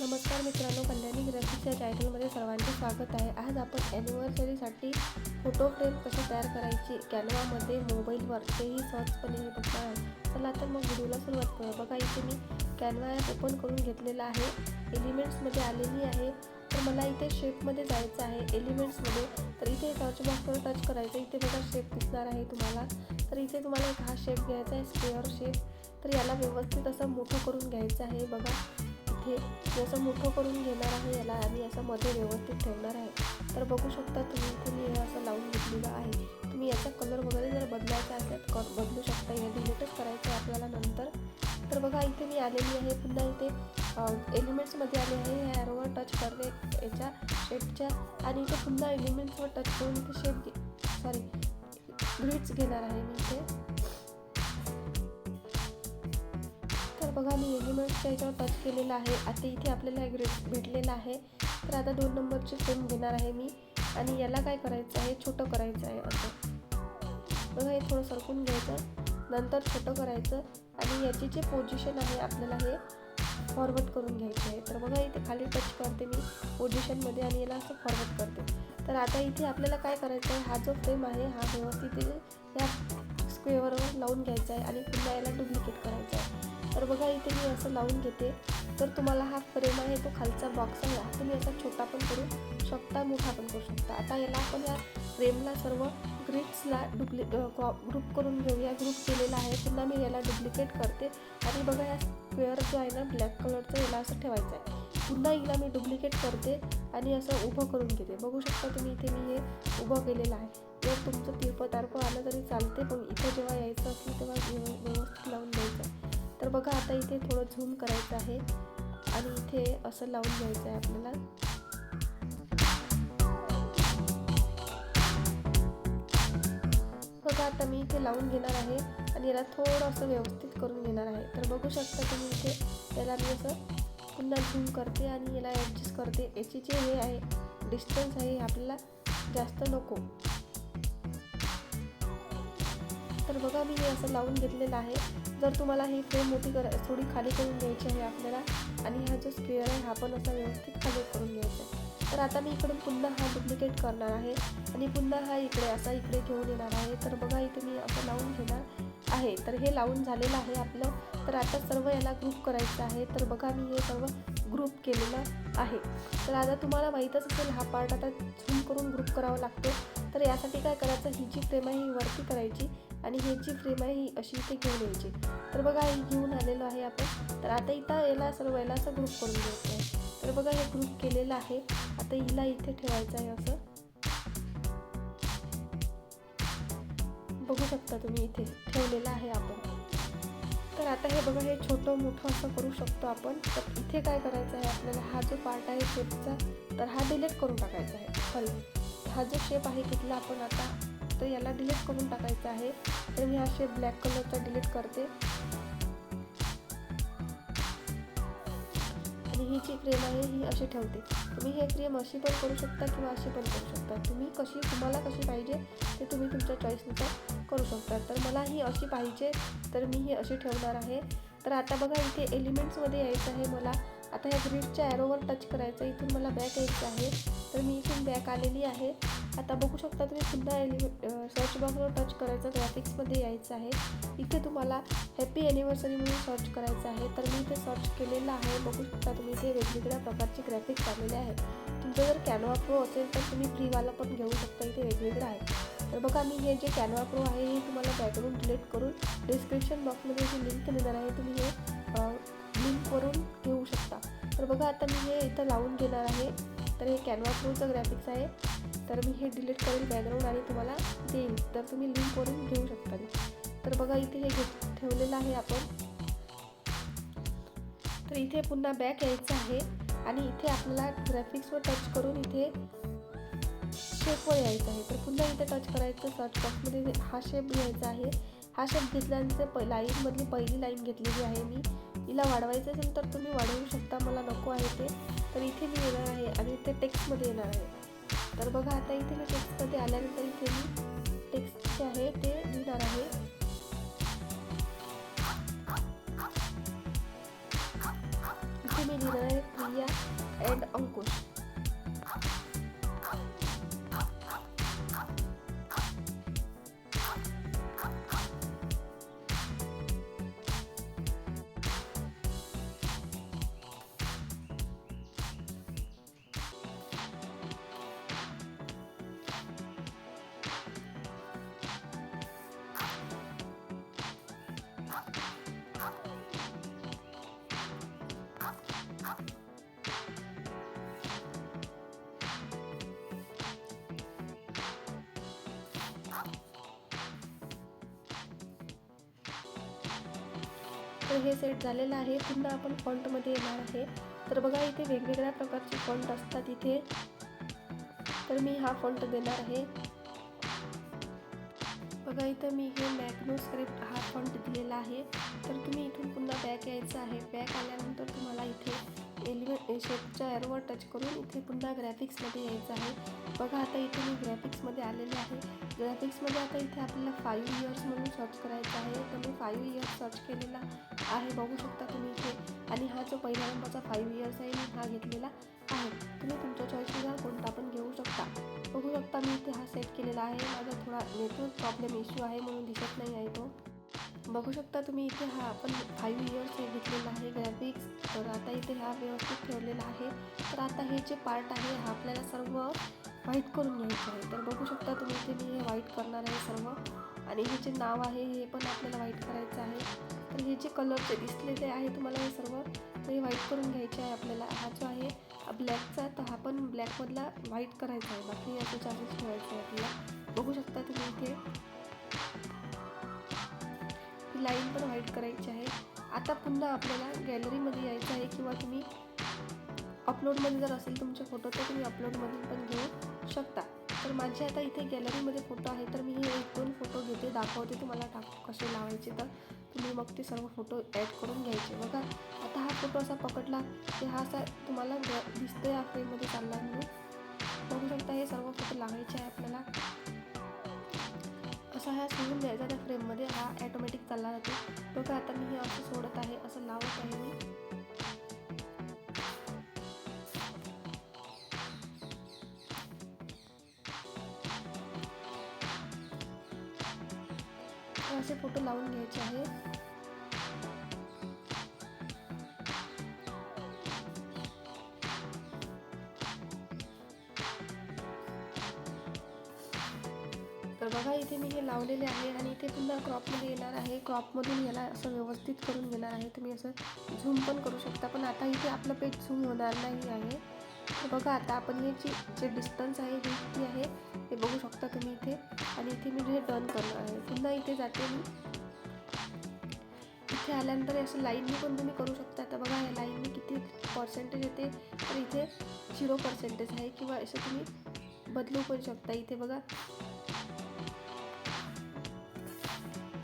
नमस्कार मित्रांनो कल्याणी ग्राफिक्सच्या चॅनलमध्ये सर्वांचे स्वागत आहे. आज आपण ॲनिव्हर्सरीसाठी फोटो फ्रेम कशी तयार करायची कॅनवामध्ये मोबाईलवर तेही सहजपणे हे बघणार आहे. चला तर मग व्हिडिओला सुरुवात करू बघा इथे मी कॅनवा ॲप ओपन करून घेतलेला आहे. एलिमेंट्समध्ये आलेली आहे. तर मला इथे शेपमध्ये जायचं आहे. एलिमेंट्समध्ये तर इथे टच बॉक्सवर टच करायचं इथे बघा शेप दिसणार आहे तुम्हाला. तर इथे तुम्हाला एक हा शेप घ्यायचा आहे स्क्वेअर शेप तर याला व्यवस्थित असं मोठं करून घ्यायचं आहे. बघा इथे जसं मोठं करून घेणार आहे याला आणि असं मध्ये व्यवस्थित ठेवणार आहे. तर बघू शकता तुम्ही इथे हे असं लावून घेतलेलं आहे. तुम्ही याचा कलर वगैरे जर बदलायचा असेल तर क- बदलू शकता. हे डिलीटच करायचं आहे आपल्याला नंतर. तर बघा इथे मी आलेली आहे. पुन्हा इथे एलिमेंट्समध्ये आले आहे. ह्या ॲरोवर टच करते याच्या शेपच्या आणि इथे पुन्हा एलिमेंट्सवर टच करून इथे शेप घे सॉरी ग्रीड्स घेणार आहे मी इथे. तर बघा मी एलिमेंट्सच्या याच्यावर टच केलेलं आहे. आता इथे आपल्याला ग्रेड भेटलेलं आहे. तर आता दोन नंबरची फ्रेम घेणार आहे मी. आणि याला काय करायचं आहे? छोटं करायचं आहे असं बघा हे थोडं सरकून घ्यायचं. नंतर छोटं करायचं. आणि याची जे पोझिशन आहे आपल्याला हे फॉरवर्ड करून घ्यायचं आहे. तर बघा इथे खाली टच करते मी पोझिशनमध्ये आणि याला असं फॉरवर्ड करते. तर आता इथे आपल्याला काय करायचं आहे? हा जो फ्रेम आहे हा व्यवस्थित या स्क्वेअरवर लावून घ्यायचा आहे. आणि पुन्हा याला डुप्लिकेट करायचं आहे. तर बघा इथे मी असं लावून घेते. तर तुम्हाला हा फ्रेम आहे तो खालचा बॉक्स आहे हा तुम्ही असा छोटा पण करू शकता मोठा पण करू शकता. आता याला आपण या फ्रेमला सर्व ग्रिड्सला डुप्लि ग्रुप करून घेऊया. ग्रुप केलेला आहे पुन्हा मी याला डुप्लिकेट करते. आणि बघा या स्क्वेअर जो आहे ना ब्लॅक कलरचं याला असं ठेवायचं आहे. पुन्हा हिला मी डुप्लिकेट करते आणि असं उभं करून घेते. बघू शकता तुम्ही इथे मी हे उभं केलेलं आहे. जर तुमचं तिरपं तारपं आलं तरी चालते पण इथं जेव्हा यायचं असेल तेव्हा व्यव- व्यवस्थित लावून द्यायचं आहे. तर बघा आता इथे थोडं झूम करायचं आहे आणि इथे असं लावून घ्यायचं आहे आपल्याला. बघा आता मी इथे लावून घेणार आहे आणि याला थोडं असं व्यवस्थित करून घेणार आहे. तर बघू शकता तुम्ही इथे याला मी असं पुन्हा झूम करते आणि याला ॲडजस्ट करते. याची जे हे आहे डिस्टन्स आहे हे आपल्याला जास्त नको. तर बघा मी हे असं लावून घेतलेलं आहे. जर तुम्हाला ही फ्रेम मोठी कर थोडी खाली करून घ्यायची आहे आपल्याला आणि हा जो स्क्वेअर आहे हा पण असा व्यवस्थित खाली करून घ्यायचा आहे. तर आता मी इकडून पुन्हा हा डुप्लिकेट करणार आहे आणि पुन्हा हा इकडे असा इकडे घेऊन येणार आहे. तर बघा इथे मी असं लावून घेणार आहे. तर हे लावून झालेलं आहे आपलं. तर आता सर्व याला ग्रुप करायचं आहे. तर बघा मी हे सर्व ग्रुप केलेलं आहे. तर आता तुम्हाला माहीतच असेल हा पार्ट आता झूम करून ग्रुप करावा लागतो. तर यासाठी काय करायचं ही जी फ्रेम आहे ही वरती करायची. आणि ही जी फ्रेम आहे ही अशी इथे घेऊन यायची. तर बघा ही घेऊन आलेलो आहे आपण. तर आता इथं याला सर्व याला असं ग्रुप करून घ्यायचं आहे. तर बघा हे ग्रुप केलेलं आहे. आता हिला इथे ठेवायचं आहे असं. बघू शकता तुम्ही इथे ठेवलेलं आहे आपण. तर आता हे बघा हे छोटं मोठं असं करू शकतो आपण. तर इथे काय करायचं आहे आपल्याला हा जो पार्ट आहे शेपचा तर हा डिलीट करून टाकायचा आहे. हल हा जो शेप आहे तिथला आपण आता तर याला डिलीट करून टाकायचं आहे. तर मी असे ब्लॅक कलरचा डिलीट करते. आणि ही जी फ्रेम आहे ही अशी ठेवते. तुम्ही हे फ्रेम अशी पण करू शकता किंवा अशी पण करू शकता. तुम्ही कशी तुम्हाला कशी पाहिजे ते तुम्ही तुमच्या चॉईसनुसार करू शकता. तर मला ही अशी पाहिजे तर मी ही अशी ठेवणार आहे. तर आता बघा इथे एलिमेंट्समध्ये यायचं आहे मला. आता ह्या ग्रीडच्या ॲरोवर टच करायचं इथून मला बॅक यायचं आहे. तर मी इथून बॅक आलेली आहे. आता बघू शकता तुम्ही पुन्हा एलिमेंट सर्च बॉक्सवर टच करायचं ग्राफिक्समध्ये यायचं आहे. इथे तुम्हाला हॅपी ॲनिव्हर्सरी म्हणून सर्च करायचं आहे. तर मी इथे सर्च केलेलं आहे. बघू शकता तुम्ही इथे वेगवेगळ्या प्रकारचे ग्राफिक्स आलेले आहेत तुमचं जर कॅनवा प्रो असेल तर तुम्ही फ्रीवाला पण घेऊ शकता. इथे वेगवेगळं आहे. तर बघा मी हे जे कॅनवा प्रो आहे हे तुम्हाला बॅकग्राऊंड डिलीट करून डिस्क्रिप्शन बॉक्समध्ये जी लिंक देणार आहे तुम्ही हे लिंकवरून घेऊ शकता. तर बघा आता मी हे इथं लावून घेणार आहे. तर हे कॅनवा प्रोचं ग्राफिक्स आहे. तर मी हे डिलीट करेल बॅकग्राऊंड आणि तुम्हाला देईन. तर तुम्ही लिंकवरून घेऊ शकता तर बघा इथे हे घे ठेवलेलं आहे आपण. तर इथे पुन्हा बॅक यायचं आहे. आणि इथे आपल्याला ग्राफिक्सवर टच करून इथे शेपवर यायचं आहे. तर पुन्हा इथे टच करायचं सर्च बॉक्समध्ये हा शेप घ्यायचा आहे. हा शेप घेतल्यानंतर प लाईनमधली पहिली लाईन घेतलेली आहे मी. हिला वाढवायचं असेल तर तुम्ही वाढवू शकता मला नको आहे ते. तर इथे मी येणार आहे आणि इथे टेक्स्टमध्ये येणार आहे. तर बघा आता इथे मी टेक्स्टमध्ये आल्यानंतर इथे मी टेक्स्ट जे आहे ते लिहिणार आहे. इथे मी लिहिणार आहे प्रिया अँड अंकुश. तर हे सेट झालेलं आहे. पुन्हा आपण फॉन्टमध्ये येणार आहे. तर बघा इथे वेगवेगळ्या प्रकारचे फॉन्ट असतात इथे. तर मी हा फॉन्ट देणार आहे. बघा इथं मी हे मॅग्नो स्क्रिप्ट हा फॉन्ट दिलेला आहे. तर तुम्ही इथून पुन्हा बॅक यायचं आहे. बॅक आल्यानंतर तुम्हाला इथे एलिमेंट शेपच्या एरोवर टच करून इथे पुन्हा ग्रॅफिक्समध्ये यायचं आहे. बघा आता इथे मी ग्रॅफिक्समध्ये आलेले आहे. ग्रॅफिक्समध्ये आता इथे आपल्याला फाईव्ह इयर्स म्हणून सर्च करायचं आहे. तर मी फाईव्ह इयर्स सर्च केलेला आहे. बघू शकता तुम्ही इथे. आणि हा जो पहिल्या नंबरचा फाईव्ह इयर्स आहे मी हा घेतलेला आहे. तुम्ही तुमच्या चॉईसनुसार कोणता पण घेऊ शकता. बघू शकता मी इथे हा सेट केलेला आहे. माझा थोडा नेटवर्क प्रॉब्लेम इश्यू आहे म्हणून दिसत नाही आहे तो. बघू शकता तुम्ही इथे हा आपण फाईव्ह इयर्स हे घेतलेला आहे ग्रॅफिक्स तर आता इथे हा व्यवस्थित ठेवलेला आहे. तर आता हे जे पार्ट आहे हा आपल्याला सर्व व्हाईट करून घ्यायचं आहे. तर बघू शकता तुम्ही इथे मी हे व्हाईट करणार आहे सर्व. आणि हे जे नाव आहे हे पण आपल्याला व्हाईट करायचं आहे. तर हे जे कलरचे दिसलेले आहे तुम्हाला हे सर्व ते व्हाईट करून घ्यायचे आहे आपल्याला. हा जो आहे ब्लॅकचा तर हा पण ब्लॅकमधला व्हाईट करायचा आहे. बाकी असं चार्जेस ठेवायचं आहे आपल्याला. बघू शकता तुम्ही इथे. लाईन पण व्हाईट करायची आहे. आता पुन्हा आपल्याला गॅलरीमध्ये यायचं आहे किंवा तुम्ही अपलोडमध्ये जर असेल तुमचे फोटो तर तुम्ही अपलोडमध्ये पण घेऊ शकता. तर माझे आता इथे गॅलरीमध्ये फोटो आहे तर मी हे एक दोन फोटो घेते दाखवते तुम्हाला टाक कसे लावायचे तर. तुम्ही मग ते सर्व फोटो ॲड करून घ्यायचे. बघा आता हा फोटो असा पकडला की हा असा तुम्हाला दिसतोय या फ्रेममध्ये चालला म्हणून. बघा आता मी हे असं सोडत आहे असं लावत आहे मी. असे फोटो लावून घ्यायचे आहे बघा इथे मी हे लावलेले आहे आणि इथे पुन्हा क्रॉपमध्ये येणार आहे. क्रॉपमधून याला असं व्यवस्थित करून घेणार आहे. तुम्ही असं झूम पण करू शकता पण आता इथे आपलं पेज झूम होणार नाही आहे. तर बघा आता आपण हे जे जे डिस्टन्स आहे हे किती आहे हे बघू शकता तुम्ही इथे. आणि इथे मी हे डन करणार आहे. पुन्हा इथे जाते मी. इथे आल्यानंतर असं लाईननी पण तुम्ही करू शकता. आता बघा या लाईननी किती पर्सेंटेज येते. तर इथे झिरो पर्सेंटेज आहे. किंवा असं तुम्ही बदलू पण शकता. इथे बघा.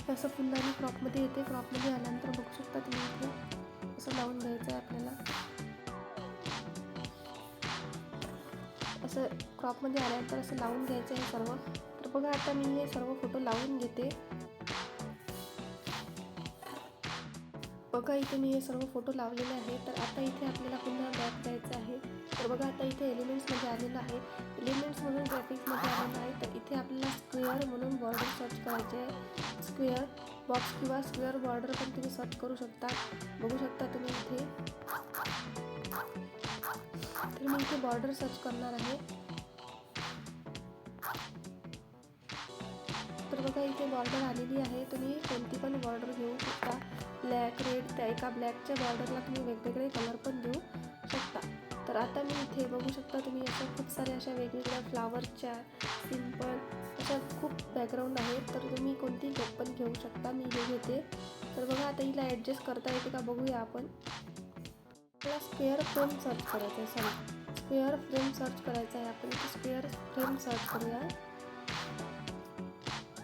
असं पुन्हा मी क्रॉपमध्ये येते. क्रॉपमध्ये आल्यानंतर बघू शकता तुम्ही इथे असं लावून घ्यायचं आहे आपल्याला. असं क्रॉपमध्ये आल्यानंतर असं लावून घ्यायचं आहे सर्व. तर बघा आता मी हे सर्व फोटो लावून घेते. बघा इथे मी हे सर्व फोटो लावलेले आहे तर आता इथे आपल्याला पुन्हा बॅक जायचं तर बघा आता इथे एलिमेंट्समध्ये आलेलं आहे. एलिमेंट्स म्हणून ग्राफिक्समध्ये आलेलं आहे. तर इथे आपल्याला स्क्वेअर म्हणून बॉर्डर सर्च करायचे आहे. स्क्वेअर बॉक्स किंवा स्क्वेअर बॉर्डर पण तुम्ही सर्च करू शकता. बघू शकता तुम्ही इथे. तर मी इथे बॉर्डर सर्च करणार आहे. तर बघा इथे बॉर्डर आलेली आहे. तुम्ही कोणती पण बॉर्डर घेऊ शकता. ब्लॅक रेड त्या एका ब्लॅकच्या बॉर्डरला तुम्ही वेगवेगळे कलर पण देऊ शकता. तर आता मी इथे बघू शकता तुम्ही अशा खूप साऱ्या अशा वेगवेगळ्या फ्लावरच्या सिंपल अशा खूप बॅकग्राऊंड आहेत. तर तुम्ही कोणती पण घेऊ शकता. मी हे घेते. तर बघा आता हिला ॲडजस्ट करता येते का बघूया आपण. मला स्क्वेअर फ्रेम सर्च करायचं आहे. सॉरी स्क्वेअर फ्रेम सर्च करायचं आहे. आपण इथे स्क्वेअर फ्रेम सर्च करूया.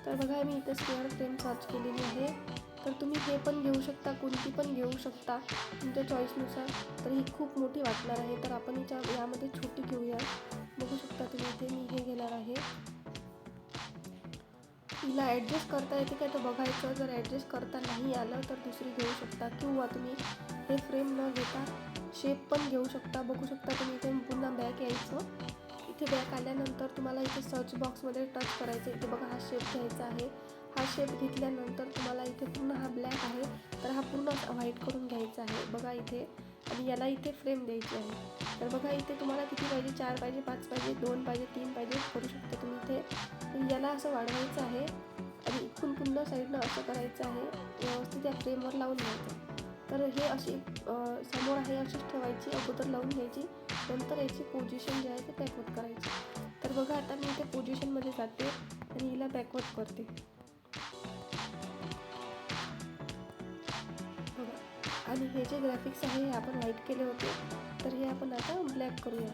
तर बघा मी इथे स्क्वेअर फ्रेम सर्च केलेली आहे. तर तुम्ही हे पण घेऊ शकता कोणती पण घेऊ शकता तुमच्या चॉईसनुसार तर ही खूप मोठी वाटणार आहे. तर आपण हिच्या यामध्ये छोटी घेऊया. बघू शकता तुम्ही इथे मी हे घेणार आहे. हिला ॲडजस्ट करता येते काय तर बघायचं. जर ॲडजस्ट करता नाही आलं तर दुसरी घेऊ शकता. किंवा तुम्ही हे फ्रेम न घेता शेप पण घेऊ शकता. बघू शकता तुम्ही इथे पुन्हा बॅक यायचं. इथे बॅक आल्यानंतर तुम्हाला इथे सर्च बॉक्समध्ये टच करायचं इथे बघा हा शेप घ्यायचा आहे. हा शेप घेतल्यानंतर तुम्हाला इथे पूर्ण हा ब्लॅक आहे. तर हा पूर्ण व्हाईट करून घ्यायचा आहे. बघा इथे. आणि याला इथे फ्रेम द्यायची आहे. तर बघा इथे तुम्हाला किती पाहिजे? चार पाहिजे पाच पाहिजे दोन पाहिजे तीन पाहिजे करू शकता तुम्ही इथे. याला असं वाढवायचं आहे. आणि इथून पुन्हा साईडनं असं करायचं आहे. व्यवस्थित या फ्रेमवर लावून घ्यायचं. तर हे अशी समोर आहे अशीच ठेवायची अगोदर लावून घ्यायची. नंतर याची पोझिशन जी आहे ते बॅकवर्ड करायची. तर बघा आता मी इथे पोझिशनमध्ये जाते आणि हिला बॅकवर्ड करते. आणि हे जे ग्राफिक्स आहे हे आपण व्हाईट केले होते तर हे आपण आता ब्लॅक करूया.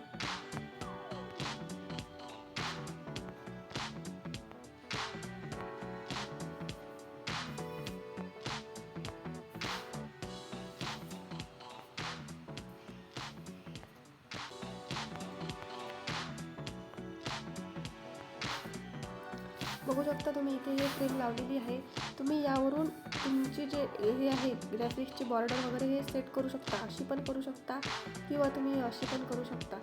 बघू शकता तुम्ही इथे हे फ्रेम लावलेली आहे. तुम्ही यावरून तुमची जे हे आहे ग्रॅफिक्सची बॉर्डर वगैरे हे सेट करू शकता. अशी पण करू शकता किंवा तुम्ही अशी पण करू शकता.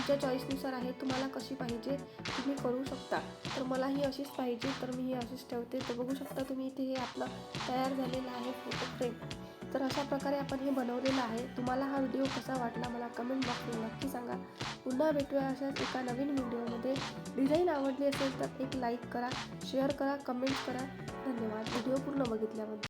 तुमच्या चॉईसनुसार आहे तुम्हाला कशी पाहिजे तुम्ही करू शकता. तर मला ही अशीच पाहिजे तर मी ही अशीच ठेवते. तर बघू शकता तुम्ही इथे हे आपलं तयार झालेलं आहे फोटो फ्रेम तर अशा प्रकारे आपण हे बनवलेलं आहे. तुम्हाला हा व्हिडिओ कसा वाटला मला कमेंट बॉक्समध्ये नक्की सांगा. पुन्हा भेटूया अशाच एका नवीन व्हिडिओमध्ये डिझाईन आवडली असेल तर एक लाईक करा शेअर करा कमेंट करा. धन्यवाद. व्हिडिओ पूर्ण बघितल्याबद्दल.